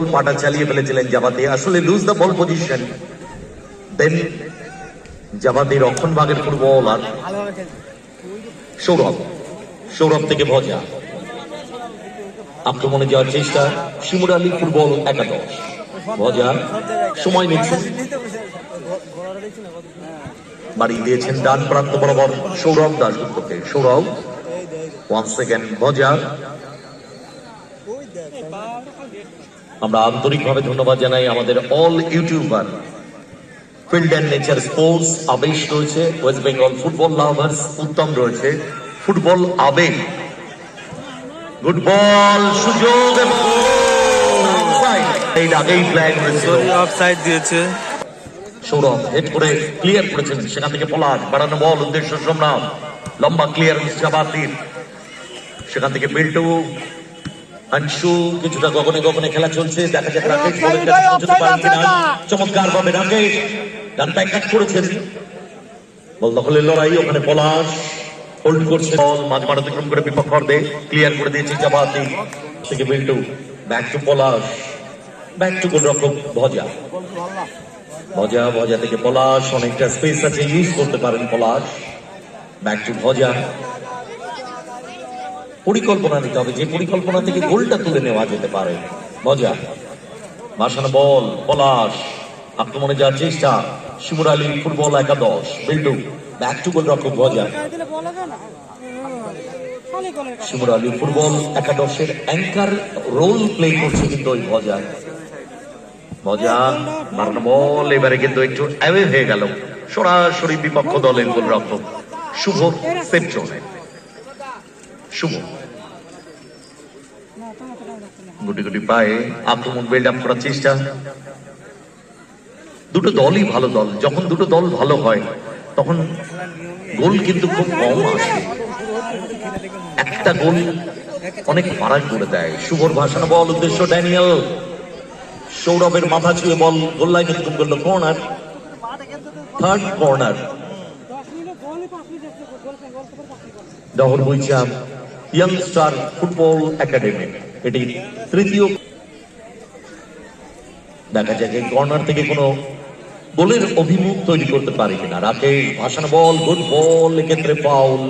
বল পাটা চালিয়ে ফেলেছিলেন জাবাতে আসলে লুজ দ্য বল পজিশন দেন জাবাতে রক্ষণ ভাগের ফুটবল আর সৌরভ। সৌরভ থেকে ভজা। আক্রমণে যাওয়ার চেষ্টা, শিমুর আলী ফুটবল একাদশ। ভজা, সময় নিচ্ছেন বাড়ি দিয়েছেন ডান প্রান্ত বরাবর সৌরভ দাসগুপ্তকে সৌরভ ওয়ান সেকেন্ড ভজা। আমরা আন্তরিকভাবে ধন্যবাদ জানাই আমাদের all YouTuber field and nature sports আবেশ রয়েছে ওয়েস্ট বেঙ্গল ফুটবল লাভার্স উত্তম রয়েছে ফুটবল আবেগ গুড বল সুযোগ এই আগেই ফ্ল্যাগ হয়েছিল অফসাইড দিয়েছে। সৌরভ হেড করে ক্লিয়ার করেছেন সেখান থেকে পলাশ বাড়ানো বল উদ্দেশ্য লম্বা ক্লিয়ার সেখান থেকে বিল্টু আংশু কিছুটা গগনে গগনে খেলা চলছে দেখা যাক রাকেশ বলের কাছে পৌঁছতে পারেন কিনা চমৎকার ভাবে রাকেশ ডান কাট করেছেন। বল দখলের লড়াই ওখানে পলাশ হোল্ড করছে বল মাঝ মাঠ অতিক্রম করে বিপক্ষ অর্ধে ক্লিয়ার করে দিয়েছে জাবাতি থেকে Biltu back to Palash back to গোলরক্ষক ভজা। ভজা ভজা থেকে পলাশ অনেকটা স্পেস আছে ইউজ করতে পারেন পলাশ। ব্যাক টু ভজা। পরিকল্পনা নিতে হবে। যে পরিকল্পনা থেকে গোলটা তুলে নেওয়া যেতে পারে। ভজা মাসানো বল, পলাশ। আক্রমণে যাওয়ার চেষ্টা। শিমুর আলী ফুটবল একাদশ বিল্ডু ব্যাক টু গোল রক্ষক ভজা শিমুর আলী ফুটবল একাদশের অ্যাঙ্কার রোল প্লে করছে কিন্তু ওই মজা। মারানো বল, এবারে কিন্তু একটু অ্যাওয়ে হয়ে গেল। সরাসরি বিপক্ষ দলের গোলরক্ষক, শুভ শুভ। গুটি গুটি পায়ে আক্রমণ বিল্ড আপ করার চেষ্টা। দুটো দলই ভালো দল। যখন দুটো দল ভালো হয়, তখন গোল কিন্তু খুব কম আসে। একটা গোল অনেক ফারাক করে দেয়। শুভর ভাসানো বল, উদ্দেশ্য ড্যানিয়েল। সৌরভের মাথা ছুঁয়ে বল, গোল লাইনে তুম করল corner. Third corner Dahar young star football academy এটি তৃতীয়। দেখা যায় যে কর্নার থেকে কোনো গোলের অভিমুখ তৈরি করতে পারে কিনা। রাকেশ, ভাসানো বল গুড বল এক্ষেত্রে পাউল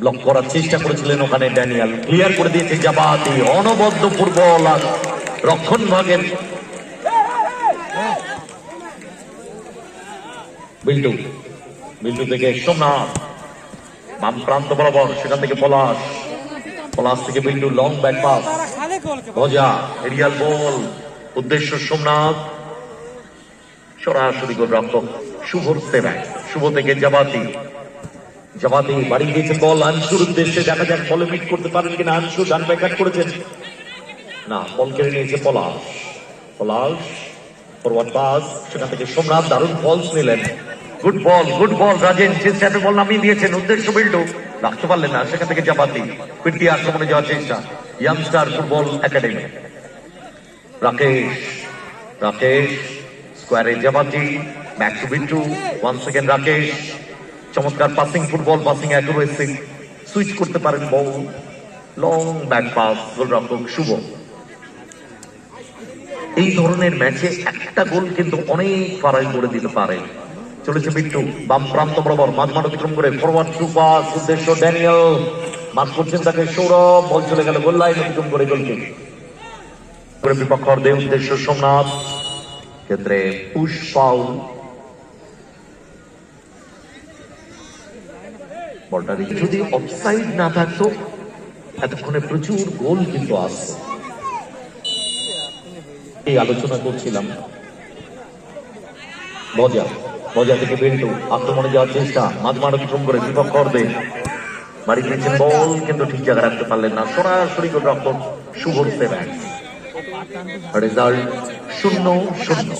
ব্লক করার চেষ্টা করেছিলেন ওখানে ড্যানিয়াল ক্লিয়ার করে দিয়েছে জাবাতি, অনবদ্য ফুটবল আর রক্ষণ ভাগের। বিল্টু বিল্টু থেকে সোমনাথ। বাম প্রান্ত বরাবর, সেখান থেকে পলাশ। পলাশ থেকে Biltu long back pass aerial ball. উদ্দেশ্য সোমনাথ। সরাসরি গোল রক্ষক শুভর সেবাই শুভ থেকে জাবাতি জামাতে বাড়ি দিয়েছেন বল আনসুর উদ্দেশ্যে দেখা যাক বলে মিট করতে পারেন কিনা। আনসু ডান ব্যাকআট করেছেন। না বল কেড়ে নিয়েছে পলাশ। পলাশ ফরওয়ার্ড পাস সেখান থেকে সোমনাথ দারুণ বলস নিলেন। Good ball good ball Rajen যে বল নামিয়ে দিয়েছেন উদ্দেশ্য বিল্ডু রাখতে পারলেন না, সেখান থেকে জাপাতি ফিরতি আক্রমণে যাওয়ার চেষ্টা। Young star football academy Rakesh Rakesh স্কোয়ারে জাবাতি back to Bintu one second Rakesh. চমৎকার passing football passing accuracy switch করতে পারেন বল লং ব্যাক পাস গোলরক্ষক শুভ। এই ধরনের ম্যাচে একটা গোল কিন্তু অনেক ফারাই করে দিতে পারে। চলেছে বিট্টু বাম প্রান্ত বরাবর মাঝ মাঠ অতিক্রম করে ফরওয়ার্ড টু পাস উদ্দেশ্য ড্যানিয়েল। মাঠ করছেন তাকে সৌরভ, বল চলে গেল গোল লাইন, অতিক্রম করে গোলকে। করে বিপক্ষ অর্ধে উদ্দেশ্য সোমনাথ। ক্ষেত্রে যদি অফসাইড না থাকতো, এতক্ষণে প্রচুর গোল কিন্তু আসতো। এই আলোচনা করছিলাম। মজা মজা থেকে বেল্টু আক্রমণে যাওয়ার চেষ্টা। মাঝ মাঠ অতিক্রম করে বিপক্ষ অর্ধে বাড়ি দিয়েছেন বল, কিন্তু ঠিক জায়গায় রাখতে পারলেন না। সরাসরি গোল রক্ষক শুভর সেভেন রেজাল্ট শূন্য শূন্য।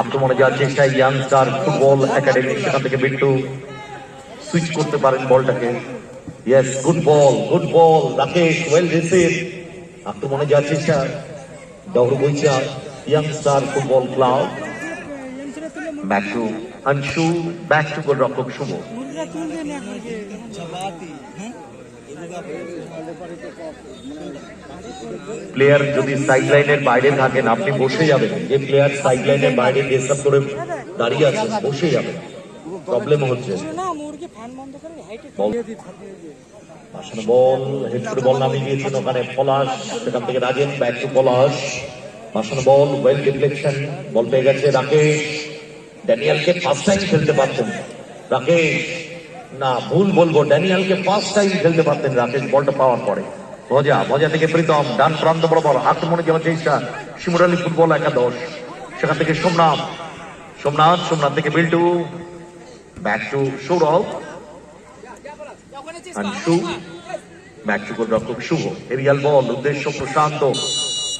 আক্রমণে যাওয়ার চেষ্টা ইয়াং স্টার ফুটবল একাডেমি সেখান থেকে বিল্টু সুইচ করতে পারেন বলটাকে। Yes good ball good ball Rakesh well receive আক্রমণে যাওয়ার চেষ্টা দৌড় Boicha young star football club. To Anshu back to গোল রক্ষক শুভ প্লেয়ার যদি সাইড লাইনের বাইরে থাকেন, আপনি বসে যাবেন। যে প্লেয়ার সাইড লাইনের বাইরে ডেসাপ করে দাঁড়িয়ে আছেন বসে যাবেন প্রবলেম হচ্ছে। বল হেড করে বল নামিয়ে দিয়েছেন ওখানে পলাশ, সেখান থেকে রাজেন ব্যাক টু পলাশ। আসলে বল ওয়েল ডিফ্লেকশন বল পেয়ে গেছে রাকেশ। ড্যানিয়ালকে ফার্স্ট টাইম খেলতে পারতেন। রাকেশ, না, ভুল বলব, ড্যানিয়ালকে ফার্স্ট টাইম খেলতে পারতেন রাকেশ বলটা পাওয়ার পরে। মজা মজা থেকে প্রীতম, ডান প্রান্ত বরাবর আক্রমণে যাওয়ার চেষ্টা, শিমুর আলী ফুটবল একাদশ। সেখান থেকে সোমনাথ সোমনাথ সোমনাথ থেকে Biltu back to Sourav Ansu match গোলরক্ষক শুভ। এরিয়াল বল, উদ্দেশ্য প্রশান্ত।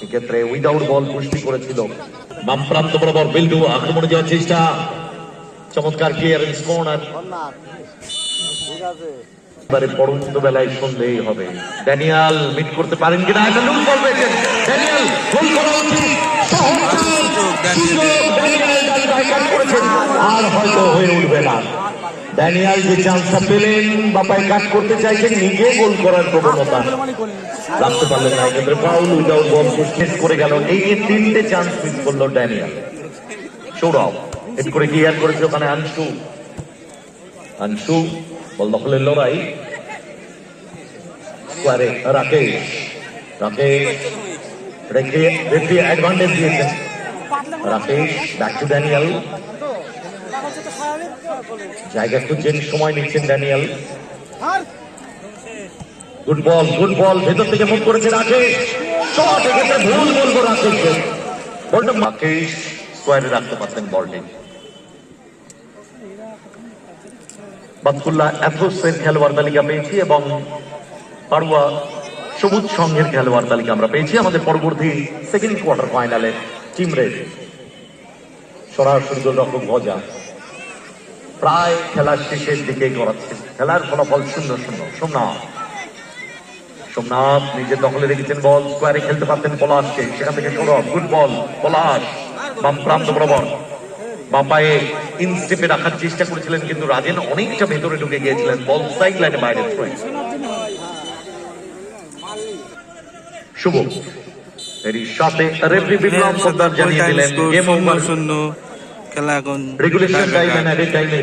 এক্ষেত্রে উইদাউট বল পুষ্টি করেছিল। বাম প্রান্ত বরাবর বিল্ডু আক্রমণে যাওয়ার চেষ্টা। চমৎকার ক্লিয়ারেন্স কর্নার এবারে পরন্ত বেলায় সন্দেহ হবে। ড্যানিয়াল মিট করতে পারেন কিনা? একটা লুজ বল পেয়েছেন। ড্যানিয়াল করা উচিত। আর হয়তো হয়ে উঠবে না। ড্যানিয়াল যে চান্সটা পেলেন বাপায় কাজ করতে চাইছেন, নিজে গোল করার প্রবণতা। রাখতে পারলেন না, এক্ষেত্রে ফাউল উইদাউট বল, শেষ করে গেল। এই নিয়ে তিনটে চান্স মিস করল ড্যানিয়াল সৌরভ এট করে ক্লিয়ার করেছে ওখানে আনসু। আনসু, বল দখলের লড়াই। রাকেশ। রাকেশ, রেখে রেখে অ্যাডভান্টেজ দিয়েছেন রাকেশ ব্যাক টু ড্যানিয়াল জায়গা খুঁজছেন, সময় নিচ্ছেন Daniel. Good ball good ball ভেতর থেকে মুখ করেছে রাকেশ। ভুল বলব রাকেশকে। বলটা রাকেশ স্কোয়ারে রাখতে পারতেন বলটি বাতকুল্লা অ্যাথোসের খেলোয়াড় তালিকা পেয়েছি এবং পাড়ুয়া সবুজ সংঘের খেলোয়াড় তালিকা আমরা পেয়েছি আমাদের পরবর্তী সেকেন্ড কোয়ার্টার ফাইনালে টিম রেড সরাসরি গোলরক্ষক ভজা। প্রায় খেলার শেষের দিকে করাচ্ছে খেলার ফলাফল শূন্য শূন্য সোমনাথ। সোমনাথ নিজের দখলে রেখেছেন বল স্কোয়ারে খেলতে পারতেন পলাশকে। সেখান থেকে সৌরভ গুড বল পলাশ। বাম প্রান্ত বরাবর ইনস্টেপে রাখার চেষ্টা করেছিলেন কিন্তু রাজেন অনেকটা ভেতরে ঢুকে গিয়েছিলেন। বল সাইড লাইনে বাইরে থ্রোয়িং শুভ। এরই সাথে রেফারি বিপ্লব সর্দার জানিয়ে দিলেন গেম ওভার শূন্য খেলা এখন রেগুলেশন টাইমে